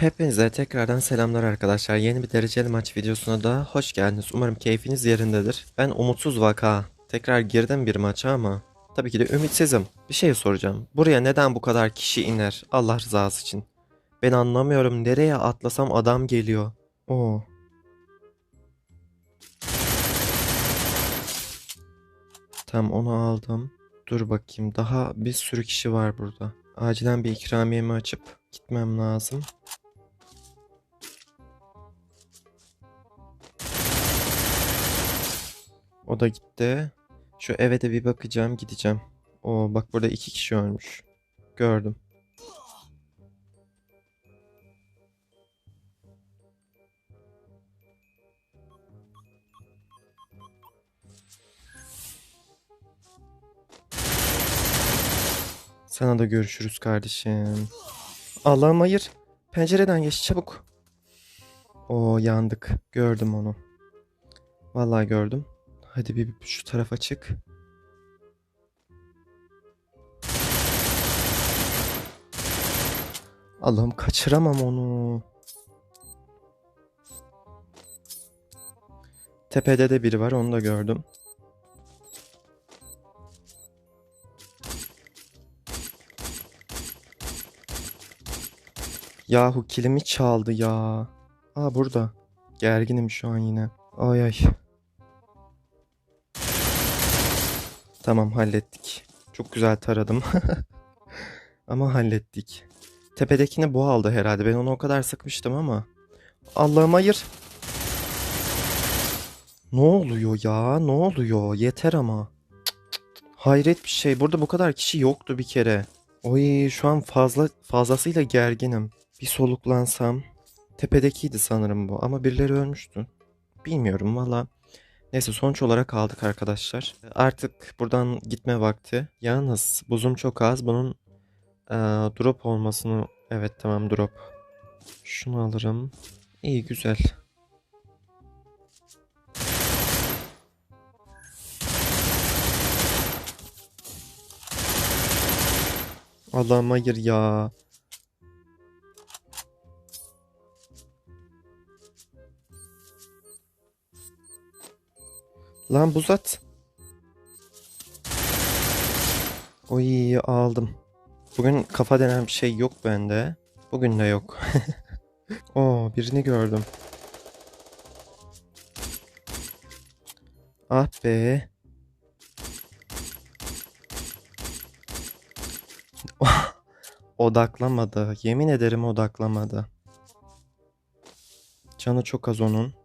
Hepinize tekrardan selamlar arkadaşlar. Yeni bir dereceli maç videosuna da hoş geldiniz. Umarım keyfiniz yerindedir. Ben umutsuz vaka. Tekrar girdim bir maça ama tabii ki de ümitsizim. Bir şey soracağım. Buraya neden bu kadar kişi iner? Allah rızası için. Ben anlamıyorum. Nereye atlasam adam geliyor. Oo. Tamam onu aldım. Dur bakayım. Daha bir sürü kişi var burada. Acilen bir ikramiyemi açıp gitmem lazım. O da gitti. Şu eve de bir bakacağım gideceğim. Oo bak burada iki kişi ölmüş. Gördüm. Sana da görüşürüz kardeşim. Allah'ım hayır. Pencereden geç çabuk. Oo yandık. Gördüm onu. Vallahi gördüm. Hadi bir bir şu tarafa çık. Allah'ım kaçıramam onu. Tepede de biri var onu da gördüm. Yahu kilimi çaldı ya. Aa burada. Gerginim şu an yine. Ay ay. Tamam hallettik. Çok güzel taradım. ama hallettik. Tepedekini bu aldı herhalde. Ben onu o kadar sıkmıştım ama. Allah'ım hayır. Ne oluyor ya? Ne oluyor? Yeter ama. Hayret bir şey. Burada bu kadar kişi yoktu bir kere. Oy şu an fazla fazlasıyla gerginim. Bir soluklansam. Tepedekiydi sanırım bu ama birileri ölmüştü. Bilmiyorum valla. Neyse sonuç olarak aldık arkadaşlar. Artık buradan gitme vakti. Yalnız buzum çok az. Bunun eee, drop olmasını... Evet tamam drop. Şunu alırım. İyi güzel. Allah'ım hayır ya. Lan buz at. Oy aldım. Bugün kafa denen bir şey yok bende. Bugün de yok. Oo birini gördüm. Ah be. Odaklamadı. Yemin ederim odaklamadı. Canı çok az onun.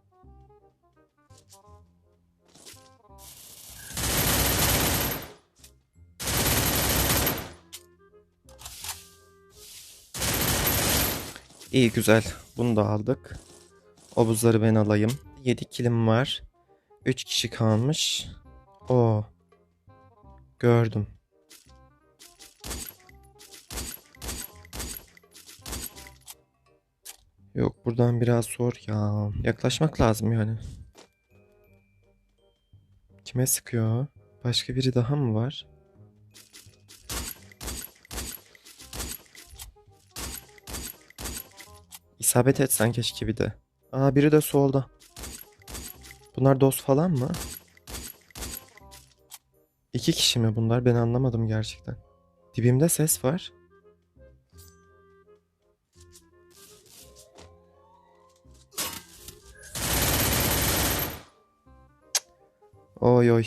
İyi güzel. Bunu da aldık. O buzları ben alayım. 7 kilim var. 3 kişi kalmış. O. Gördüm. Yok buradan biraz zor ya. Yaklaşmak lazım yani. Kime sıkıyor? Başka biri daha mı var? İsabet etsen keşke bir de. Aa biri de solda. Bunlar dost falan mı? İki kişi mi bunlar? Ben anlamadım gerçekten. Dibimde ses var. Oy oy.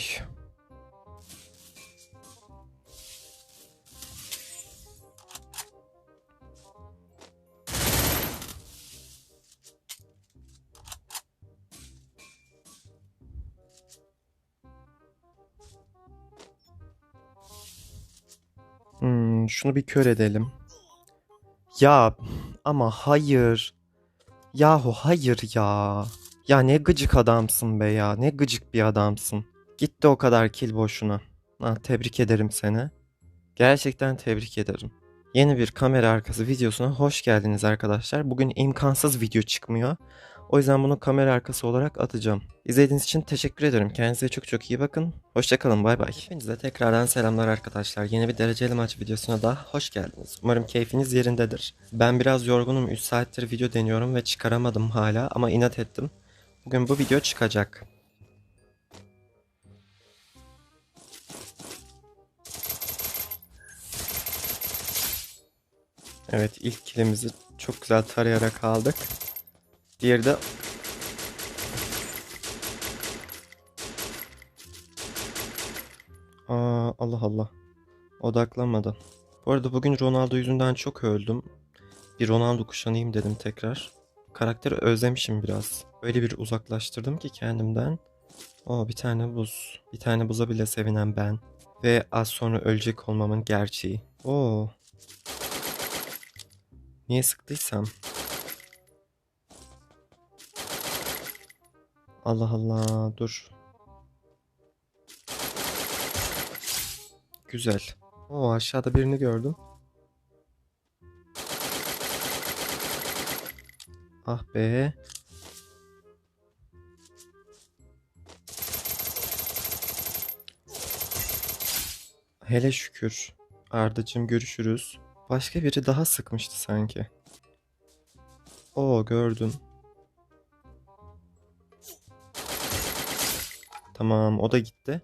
Şunu bir kör edelim. Ya ama hayır. Yahu hayır ya. Ya ne gıcık adamsın be ya. Ne gıcık bir adamsın. Gitti o kadar kill boşuna. Ha, tebrik ederim seni. Gerçekten tebrik ederim. Yeni bir kamera arkası videosuna hoş geldiniz arkadaşlar. Bugün imkansız video çıkmıyor. O yüzden bunu kamera arkası olarak atacağım. İzlediğiniz için teşekkür ederim. Kendinize çok çok iyi bakın. Hoşçakalın bay bay. Hepinize tekrardan selamlar arkadaşlar. Yeni bir dereceli maç videosuna da hoş geldiniz. Umarım keyfiniz yerindedir. Ben biraz yorgunum. 3 saattir video deniyorum ve çıkaramadım hala ama inat ettim. Bugün bu video çıkacak. Evet ilk kilimizi çok güzel tarayarak aldık. Diğeri de Aa, Allah Allah. Odaklanmadı. Bu arada bugün Ronaldo yüzünden çok öldüm. Bir Ronaldo kuşanayım dedim tekrar. Karakteri özlemişim biraz. Öyle bir uzaklaştırdım ki kendimden. O bir tane buz. Bir tane buza bile sevinen ben. Ve az sonra ölecek olmamın gerçeği. Oo. Niye sıktıysam. Allah Allah dur. Güzel. Oo aşağıda birini gördüm. Ah be. Hele şükür. Ardacığım görüşürüz. Başka biri daha sıkmıştı sanki. Oo gördüm. Tamam o da gitti.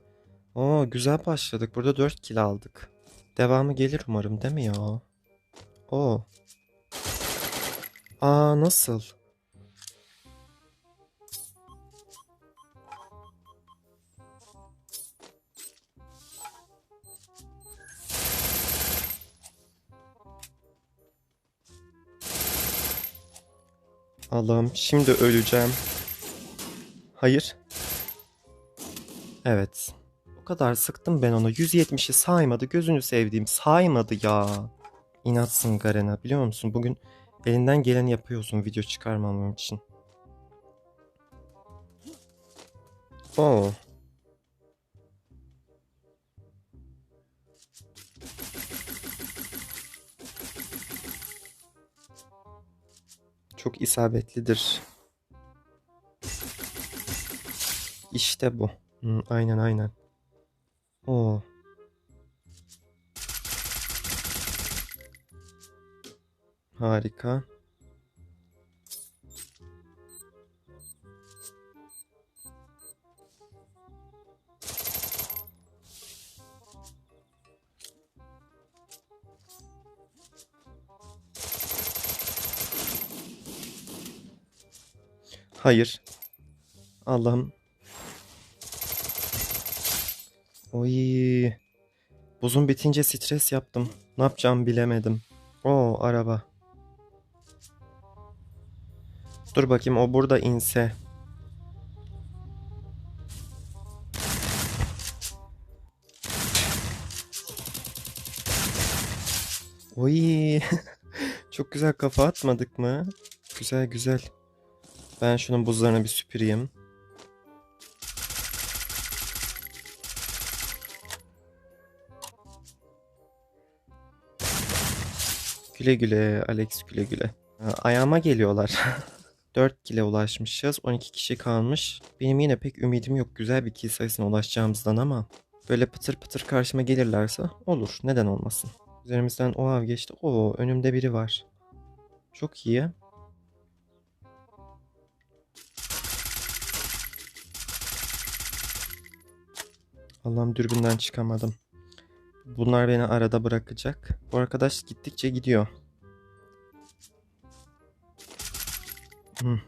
Oo güzel başladık. Burada 4 kill aldık. Devamı gelir umarım değil mi ya? Oo. Aa nasıl? Allah'ım şimdi öleceğim. Hayır. Evet. O kadar sıktım ben ona. 170'i saymadı. Gözünü sevdiğim saymadı ya. İnatsın Garena biliyor musun? Bugün elinden geleni yapıyorsun video çıkarmamam için. Oo. Çok isabetlidir. İşte bu. Hı, aynen aynen. Oo. Harika. Hayır. Allah'ım. Oy. Buzun bitince stres yaptım. Ne yapacağımı bilemedim. Oo araba. Dur bakayım o burada inse. Oy. Çok güzel kafa atmadık mı? Güzel güzel. Ben şunun buzlarını bir süpüreyim. Güle güle Alex güle güle. Ha, Ayağıma geliyorlar. 4 kile ulaşmışız. 12 kişi kalmış. Benim yine pek ümidim yok güzel bir kill sayısına ulaşacağımızdan ama böyle pıtır pıtır karşıma gelirlerse olur. Neden olmasın? Üzerimizden o av geçti. Oo önümde biri var. Çok iyi. Allah'ım dürbünden çıkamadım. Bunlar beni arada bırakacak. Bu arkadaş gittikçe gidiyor. Hı.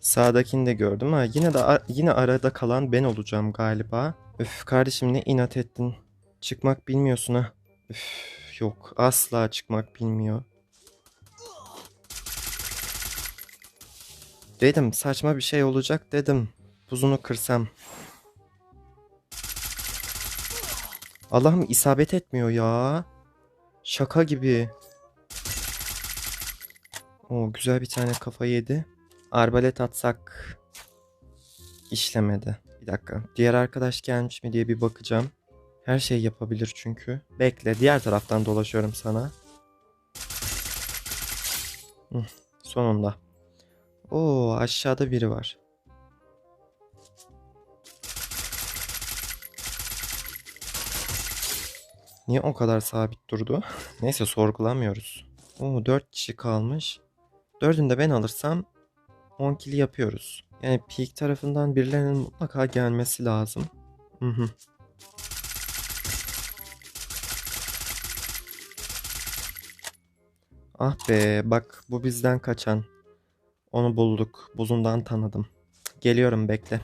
Sağdakini de gördüm ha. Yine de yine arada kalan ben olacağım galiba. Üf kardeşim ne inat ettin. Çıkmak bilmiyorsun ha. Üf yok asla çıkmak bilmiyor. Dedim saçma bir şey olacak dedim. Buzunu kırsam. Allah'ım isabet etmiyor ya. Şaka gibi. O güzel bir tane kafa yedi. Arbalet atsak işlemedi. Bir dakika. Diğer arkadaş gelmiş mi diye bir bakacağım. Her şey yapabilir çünkü. Bekle diğer taraftan dolaşıyorum sana. Sonunda. Oo aşağıda biri var. Niye o kadar sabit durdu? Neyse sorgulamıyoruz. Oo 4 kişi kalmış. Dördünü de ben alırsam 10 kili yapıyoruz. Yani peak tarafından birilerinin mutlaka gelmesi lazım. Hı hı. Ah be bak bu bizden kaçan. Onu bulduk. Buzundan tanıdım. Geliyorum bekle.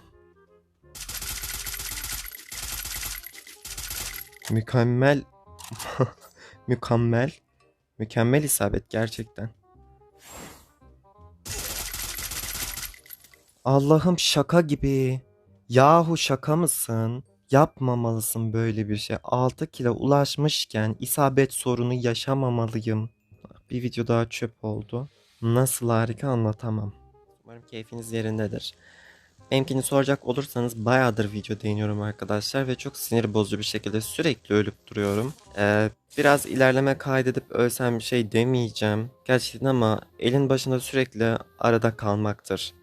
Mükemmel. Mükemmel. Mükemmel isabet gerçekten. Allah'ım şaka gibi. Yahu şaka mısın? Yapmamalısın böyle bir şey. 6 kilo ulaşmışken isabet sorunu yaşamamalıyım. Bir video daha çöp oldu. Nasıl harika anlatamam. Umarım keyfiniz yerindedir. Benimkini soracak olursanız bayağıdır video değiniyorum arkadaşlar ve çok sinir bozucu bir şekilde sürekli ölüp duruyorum. Ee, biraz ilerleme kaydedip ölsem bir şey demeyeceğim. Gerçekten ama elin başında sürekli arada kalmaktır.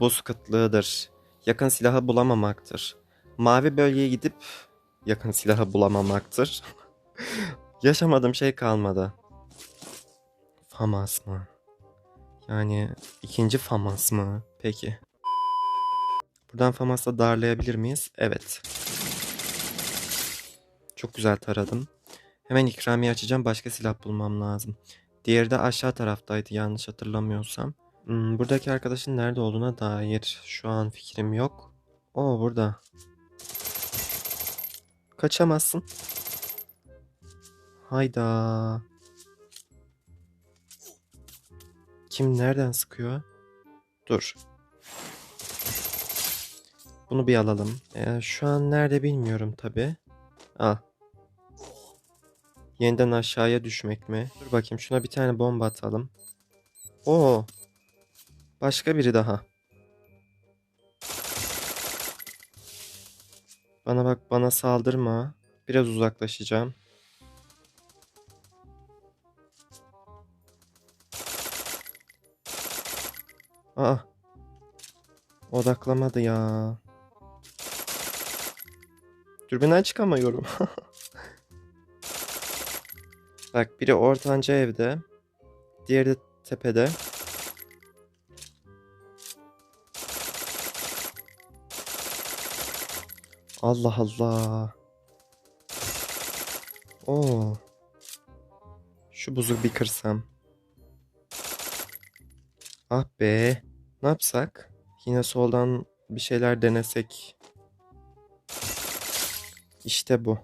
Buz kıtlığıdır. Yakın silahı bulamamaktır. Mavi bölgeye gidip yakın silahı bulamamaktır. Yaşamadığım şey kalmadı. Famas mı? Yani ikinci Famas mı? Peki. Buradan Famas'la darlayabilir miyiz? Evet. Çok güzel taradım. Hemen ikramiye açacağım. Başka silah bulmam lazım. Diğeri de aşağı taraftaydı yanlış hatırlamıyorsam. Hmm, buradaki arkadaşın nerede olduğuna dair şu an fikrim yok. O burada. Kaçamazsın. Hayda. Kim nereden sıkıyor? Dur. Bunu bir alalım. Ee, şu an nerede bilmiyorum tabi. Al. Yeniden aşağıya düşmek mi? Dur bakayım şuna bir tane bomba atalım. Oo. Başka biri daha. Bana bak bana saldırma. Biraz uzaklaşacağım. Aa. Odaklamadı ya. Dürbünden çıkamıyorum. Bak biri ortanca evde. Diğeri de tepede. Allah Allah. Oo. Şu buzu bir kırsam. Ah be. Ne yapsak? Yine soldan bir şeyler denesek. İşte bu.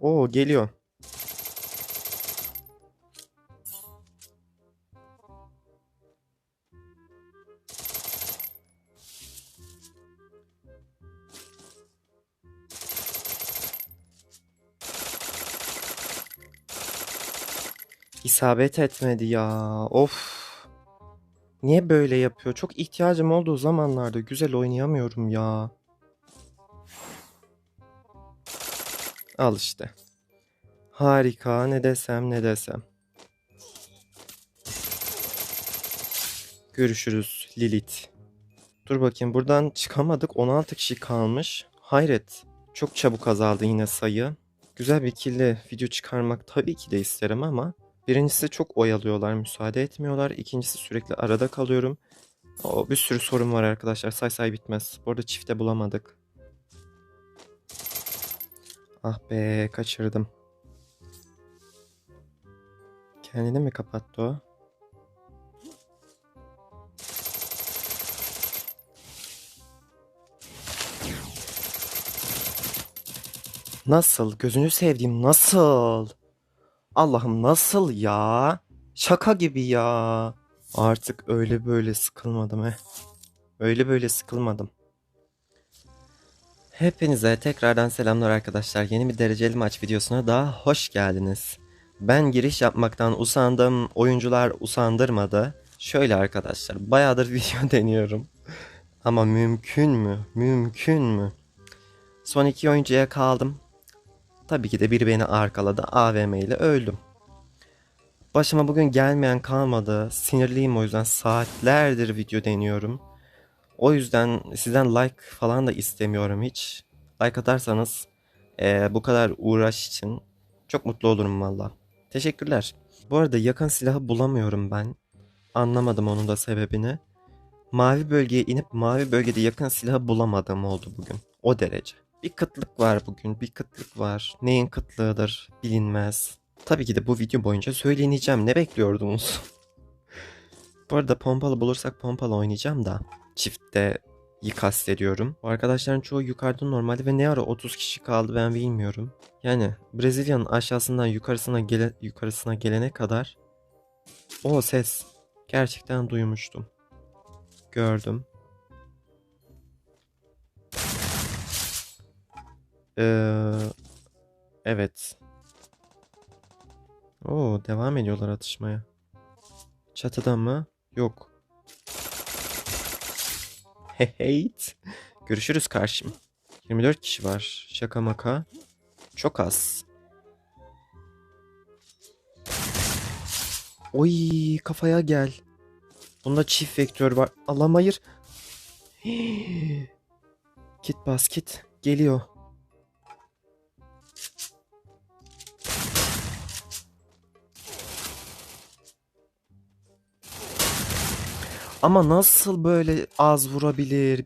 Oo geliyor. İsabet etmedi ya. Of. Niye böyle yapıyor? Çok ihtiyacım olduğu zamanlarda güzel oynayamıyorum ya. Al işte. Harika. Ne desem ne desem. Görüşürüz Lilith. Dur bakayım buradan çıkamadık. 16 kişi kalmış. Hayret. Çok çabuk azaldı yine sayı. Güzel bir killi video çıkarmak tabii ki de isterim ama birincisi çok oyalıyorlar, müsaade etmiyorlar. İkincisi sürekli arada kalıyorum. O bir sürü sorun var arkadaşlar. Say say bitmez. Bu arada çifte bulamadık. Ah be kaçırdım. Kendini mi kapattı o? Nasıl? Gözünü sevdiğim nasıl? Allah'ım nasıl ya? Şaka gibi ya. Artık öyle böyle sıkılmadım he. Öyle böyle sıkılmadım. Hepinize tekrardan selamlar arkadaşlar. Yeni bir dereceli maç videosuna daha hoş geldiniz. Ben giriş yapmaktan usandım. Oyuncular usandırmadı. Şöyle arkadaşlar bayağıdır video deniyorum. Ama mümkün mü? Mümkün mü? Son iki oyuncuya kaldım. Tabii ki de biri beni arkaladı. AVM ile öldüm. Başıma bugün gelmeyen kalmadı. Sinirliyim o yüzden saatlerdir video deniyorum. O yüzden sizden like falan da istemiyorum hiç. Like atarsanız eee, bu kadar uğraş için çok mutlu olurum valla. Teşekkürler. Bu arada yakın silahı bulamıyorum ben. Anlamadım onun da sebebini. Mavi bölgeye inip mavi bölgede yakın silahı bulamadım oldu bugün. O derece. Bir kıtlık var bugün, bir kıtlık var. Neyin kıtlığıdır bilinmez. Tabii ki de bu video boyunca söyleyeceğim. Ne bekliyordunuz? Bu arada pompalı bulursak pompalı oynayacağım da. Çiftte kastediyorum. Bu arkadaşların çoğu yukarıda normalde ve ne ara 30 kişi kaldı ben bilmiyorum. Yani Brezilya'nın aşağısından yukarısına gele, yukarısına gelene kadar o ses gerçekten duymuştum. Gördüm. Ee, evet. Oo, devam ediyorlar atışmaya. Çatıda mı? Yok. Heyt. Görüşürüz karşım. 24 kişi var. Şaka maka. Çok az. Oy kafaya gel. Bunda çift vektör var. Allah'ım hayır. Bas kit. Geliyor. Ama nasıl böyle az vurabilir?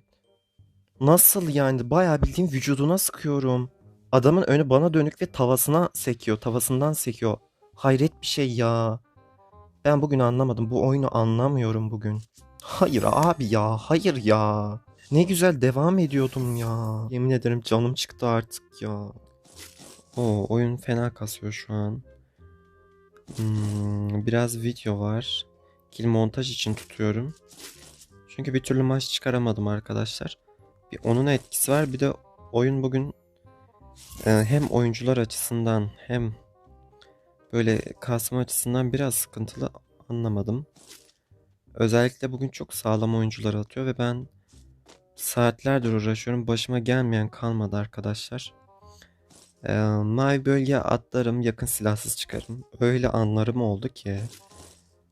Nasıl yani? Bayağı bildiğin vücuduna sıkıyorum. Adamın önü bana dönük ve tavasına sekiyor. Tavasından sekiyor. Hayret bir şey ya. Ben bugün anlamadım. Bu oyunu anlamıyorum bugün. Hayır abi ya. Hayır ya. Ne güzel devam ediyordum ya. Yemin ederim canım çıktı artık ya. O oyun fena kasıyor şu an. Hmm, biraz video var. Kill montaj için tutuyorum. Çünkü bir türlü maç çıkaramadım arkadaşlar. Bir onun etkisi var. Bir de oyun bugün e, hem oyuncular açısından hem böyle kasma açısından biraz sıkıntılı anlamadım. Özellikle bugün çok sağlam oyuncular atıyor ve ben saatlerdir uğraşıyorum. Başıma gelmeyen kalmadı arkadaşlar. E, mavi bölgeye atlarım, yakın silahsız çıkarım. Öyle anlarım oldu ki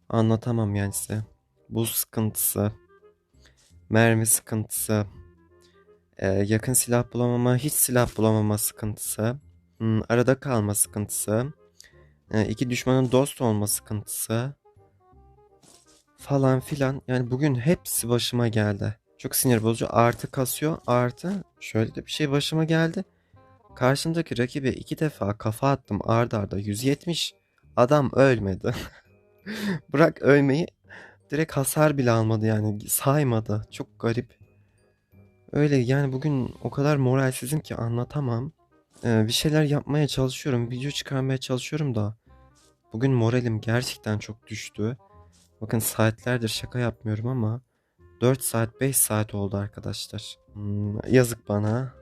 anlatamam yani size. Buz sıkıntısı, mermi sıkıntısı, e, yakın silah bulamama, hiç silah bulamama sıkıntısı, hmm, arada kalma sıkıntısı, e, iki düşmanın dost olma sıkıntısı falan filan. Yani bugün hepsi başıma geldi. Çok sinir bozucu. Artı kasıyor. Artı şöyle de bir şey başıma geldi. Karşımdaki rakibe iki defa kafa attım arda arda 170. Adam ölmedi. Bırak ölmeyi direkt hasar bile almadı yani saymadı. Çok garip. Öyle yani bugün o kadar moralsizim ki anlatamam. Ee, bir şeyler yapmaya çalışıyorum. Video çıkarmaya çalışıyorum da. Bugün moralim gerçekten çok düştü. Bakın saatlerdir şaka yapmıyorum ama 4 saat 5 saat oldu arkadaşlar. Hmm, yazık bana.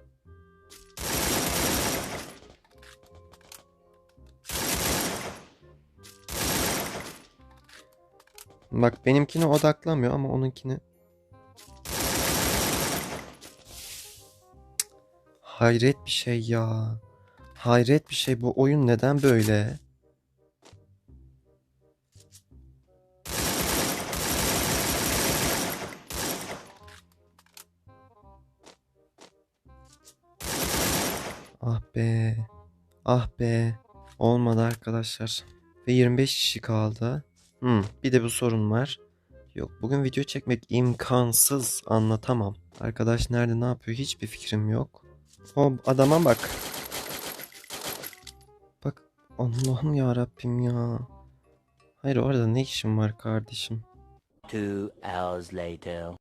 Bak benimkine odaklamıyor ama onunkini. Hayret bir şey ya. Hayret bir şey bu oyun neden böyle? Ah be. Ah be. Olmadı arkadaşlar. Ve 25 kişi kaldı. Hmm, bir de bu sorun var. Yok bugün video çekmek imkansız anlatamam. Arkadaş nerede ne yapıyor hiçbir fikrim yok. O adama bak. Bak Allah'ım ya Rabbim ya. Hayır orada ne işim var kardeşim? Two hours later.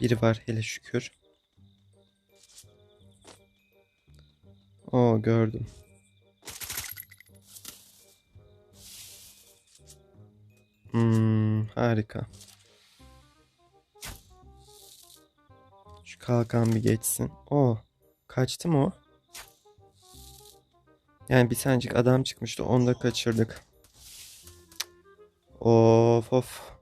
Biri var hele şükür. O gördüm. Hmm, harika. Şu kalkan bir geçsin. O kaçtı mı o? Yani bir tanecik adam çıkmıştı onu da kaçırdık. Of of.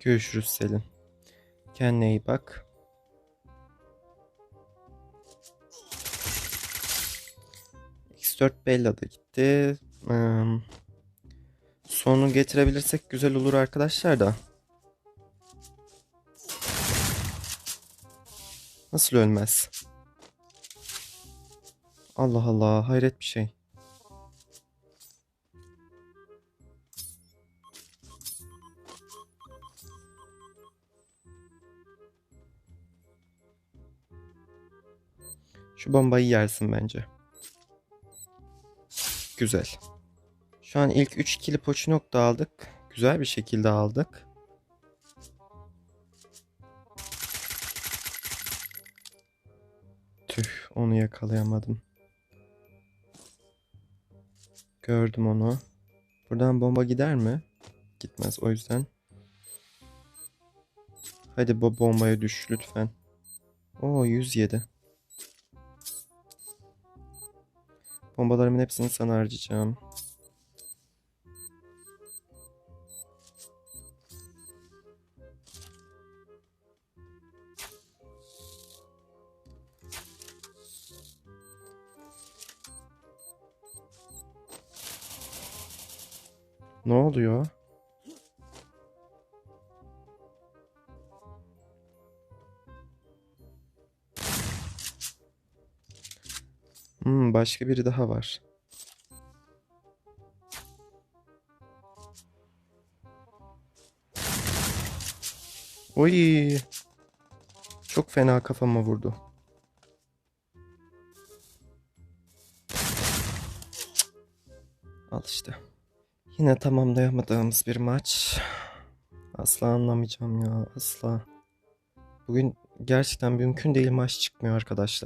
Görüşürüz Selin. Kendine iyi bak. X4 Bella da gitti. Ee, sonu getirebilirsek güzel olur arkadaşlar da. Nasıl ölmez? Allah Allah hayret bir şey. Şu bombayı yersin bence. Güzel. Şu an ilk 3 kili Pochinok da aldık. Güzel bir şekilde aldık. Tüh onu yakalayamadım. Gördüm onu. Buradan bomba gider mi? Gitmez o yüzden. Hadi bu bombaya düş lütfen. Oo 107. Bombalarımın hepsini sana harcayacağım. Ne oluyor? Başka biri daha var. Oy. Çok fena kafama vurdu. Al işte. Yine tamamlayamadığımız bir maç. Asla anlamayacağım ya asla. Bugün gerçekten mümkün değil maç çıkmıyor arkadaşlar.